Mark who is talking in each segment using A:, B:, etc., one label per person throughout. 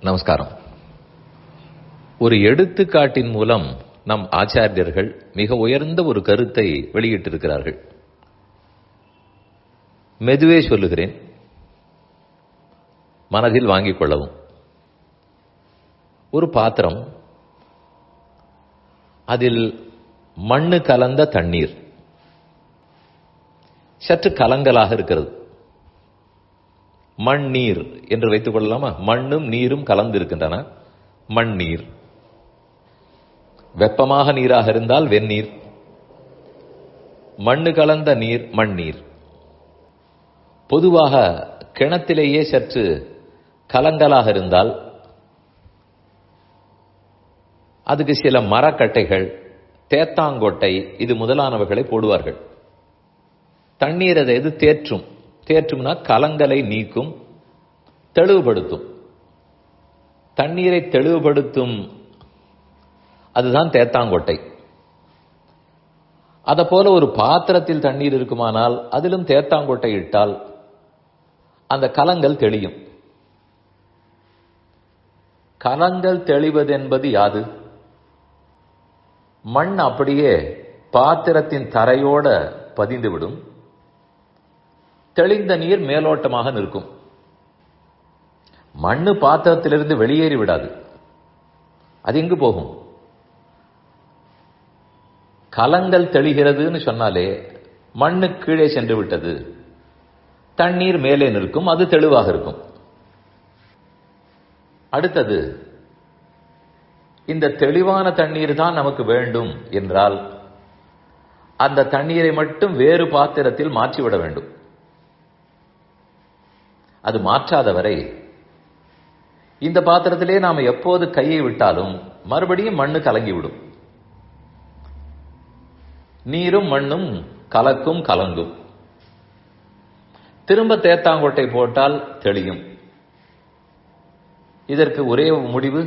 A: நமஸ்காரம். ஒரு எடுத்துக்காட்டின் மூலம் நம் ஆச்சாரியர்கள் மிக உயர்ந்த ஒரு கருத்தை வெளியிட்டிருக்கிறார்கள். மெதுவே சொல்லுகிறேன். மனதில் வாங்கிக் கொள்ளவும். ஒரு பாத்திரம் அதில் மண்ணு கலந்த தண்ணீர். சற்று கலங்கலாக இருக்கிறது. மண் நீர் என்று வைத்துக் கொள்ளலாமா? மண்ணும் நீரும் கலந்து இருக்கின்றன மண் நீர் வெப்பமாக நீராக இருந்தால் வெந்நீர். மண்ணு கலந்த நீர் மண் நீர் பொதுவாக கிணத்திலேயே சற்று கலங்கலாக இருந்தால் அதுக்கு சில மரக்கட்டைகள் தேத்தாங்கொட்டை இது முதலானவைகளை போடுவார்கள். தண்ணீர் அதை எது தேற்றும்? தேற்றும்னா கலங்கலை நீக்கும் தெளிவுபடுத்தும். தண்ணீரை தெளிவுபடுத்தும். அதுதான் தேத்தாங்கொட்டை. அதை போல ஒரு பாத்திரத்தில் தண்ணீர் இருக்குமானால் அதிலும் தேத்தாங்கொட்டை இட்டால் அந்த கலங்கள் தெளியும். கலங்கள் தெளிவது என்பது யாது? மண் அப்படியே பாத்திரத்தின் தரையோட பதிந்துவிடும். தெளிந்த நீர் மேலோட்டமாக நிற்கும். மண்ணு பாத்திரத்திலிருந்து வெளியேறி விடாது. அது எங்கு போகும்? கலங்கள் தெளிகிறதுன்னு சொன்னாலே மண்ணு கீழே சென்று விட்டது. தண்ணீர் மேலே நிற்கும் அது தெளிவாக இருக்கும். அடுத்தது இந்த தெளிவான தண்ணீர் தான் நமக்கு வேண்டும் என்றால் அந்த தண்ணீரை மட்டும் வேறு பாத்திரத்தில் மாற்றிவிட வேண்டும். அது மாற்றாத வரை இந்த பாத்திரத்திலே நாம எப்போது கையை விட்டாலும் மறுபடியும் மண்ணு கலங்கிவிடும். நீரும் மண்ணும் கலக்கும் கலங்கும். திரும்ப தேத்தாங்கொட்டை போட்டால் தெளியும். இதற்கு ஒரே முடிவு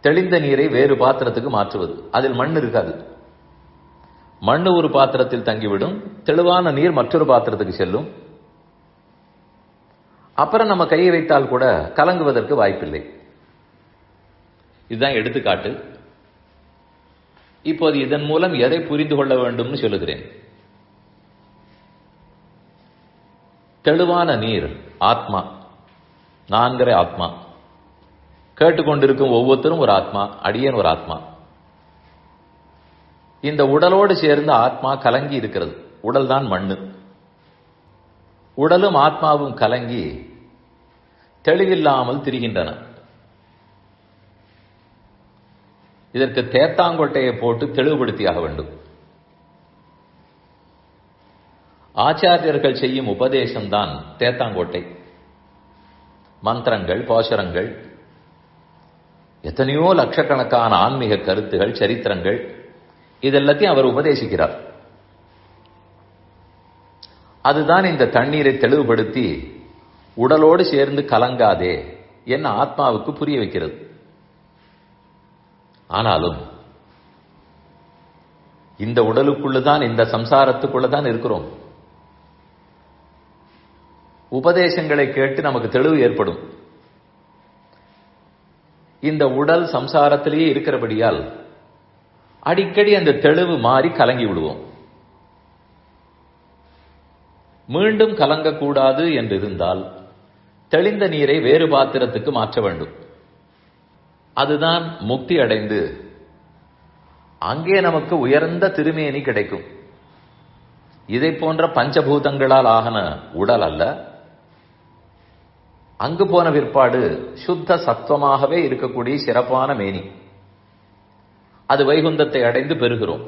A: தெளிந்த நீரை வேறு பாத்திரத்துக்கு மாற்றுவது. அதில் மண் இருக்காது. மண்ணு ஒரு பாத்திரத்தில் தங்கிவிடும் தெளிவான நீர் மற்றொரு பாத்திரத்துக்கு செல்லும். அப்புறம் நம்ம கையை வைத்தால் கூட கலங்குவதற்கு வாய்ப்பில்லை. இதுதான் எடுத்துக்காட்டு. இப்போது இதன் மூலம் எதை புரிந்து கொள்ள வேண்டும்னு சொல்லுகிறேன். தெளிவான நீர் ஆத்மா. நான்கிற ஆத்மா. கேட்டுக்கொண்டிருக்கும் ஒவ்வொருத்தரும் ஒரு ஆத்மா அடியன் ஒரு ஆத்மா. இந்த உடலோடு சேர்ந்த ஆத்மா கலங்கி இருக்கிறது. உடல் தான் மண்ணு. உடலும் ஆத்மாவும் கலங்கி தெளிவில்லாமல் திரிகின்றன. இதற்கு தேத்தாங்கொட்டையை போட்டு தெளிவுபடுத்தியாக வேண்டும். ஆச்சாரியர்கள் செய்யும் உபதேசம்தான் தேத்தாங்கோட்டை. மந்திரங்கள் போஷரங்கள் எத்தனையோ லட்சக்கணக்கான ஆன்மீக கருத்துகள் சரித்திரங்கள் இதெல்லாத்தையும் அவர் உபதேசிக்கிறார். அதுதான் இந்த தண்ணீரை தெளிவுபடுத்தி உடலோடு சேர்ந்து கலங்காதே என்ன ஆத்மாவுக்கு புரிய வைக்கிறது. ஆனாலும் இந்த உடலுக்குள்ளதான் இந்த சம்சாரத்துக்குள்ளதான் இருக்கிறோம். உபதேசங்களை கேட்டு நமக்கு தெளிவு ஏற்படும். இந்த உடல் சம்சாரத்திலேயே இருக்கிறபடியால் அடிக்கடி அந்த தெளிவு மாறி கலங்கி விடுவோம். மீண்டும் கலங்கக்கூடாது என்று இருந்தால் தெளிந்த நீரை வேறு பாத்திரத்துக்கு மாற்ற வேண்டும். அதுதான் முக்தி அடைந்து அங்கே நமக்கு உயர்ந்த திருமேனி கிடைக்கும். இதை போன்ற பஞ்சபூதங்களால் ஆகன உடல் அல்ல. அங்கு போன பிற்பாடு சுத்த சத்துவமாகவே இருக்கக்கூடிய சிறப்பான மேனி. அது வைகுந்தத்தை அடைந்து பெறுகிறோம்.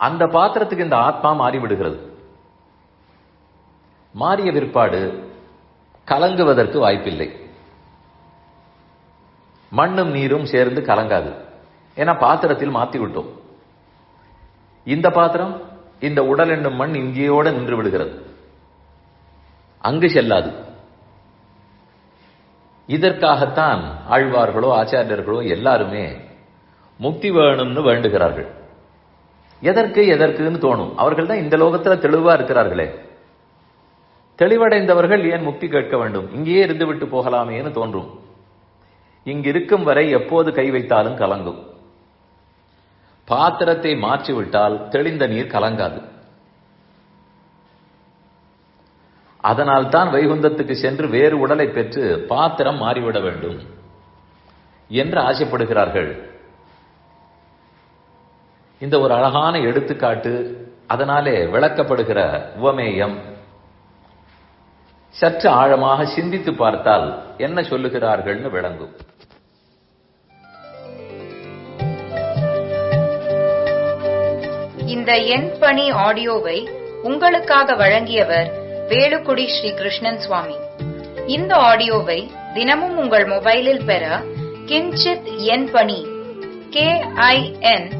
A: அந்த பாத்திரத்துக்கு இந்த ஆத்மா மாறிவிடுகிறது. மாறிய பிற்பாடு கலங்குவதற்கு வாய்ப்பில்லை. மண்ணும் நீரும் சேர்ந்து கலங்காது. ஏன்னா பாத்திரத்தில் மாத்தி விட்டோம் இந்த பாத்திரம் இந்த உடல் என்னும் மண் இங்கேயோட நின்று விடுகிறது. அங்கு செல்லாது. இதற்காகத்தான் ஆழ்வார்களோ ஆச்சாரியர்களோ எல்லாருமே முக்தி வேணும்னு வேண்டுகிறார்கள். எதற்கு எதற்குன்னு தோணும். அவர்கள் தான் இந்த லோகத்துல தெளிவா இருக்கிறார்களே. தெளிவடைந்தவர்கள் ஏன் முக்தி கேட்க வேண்டும்? இங்கேயே இருந்துவிட்டு போகலாமேன்னு தோன்றும். இங்கிருக்கும் வரை எப்போது கை வைத்தாலும் கலங்கும். பாத்திரத்தை மாற்றிவிட்டால் தெளிந்த நீர் கலங்காது. அதனால் தான் வைகுந்தத்துக்கு சென்று வேறு உடலை பெற்று பாத்திரம் மாறிவிட வேண்டும் என்று ஆசைப்படுகிறார்கள். இந்த ஒரு அழகான எடுத்துக்காட்டு அதனாலே விளக்கப்படுகிற உவமேயம். சற்று ஆழமாக சிந்தித்து பார்த்தால் என்ன சொல்லுகிறார்கள்னு விளங்கும்.
B: இந்த எண் பணி ஆடியோவை உங்களுக்காக வழங்கியவர் வேலுக்குடி ஸ்ரீ கிருஷ்ணன் சுவாமி. இந்த ஆடியோவை தினமும் உங்கள் மொபைலில் பெற கிஞ்சித் எண் பணி கே ஐ என்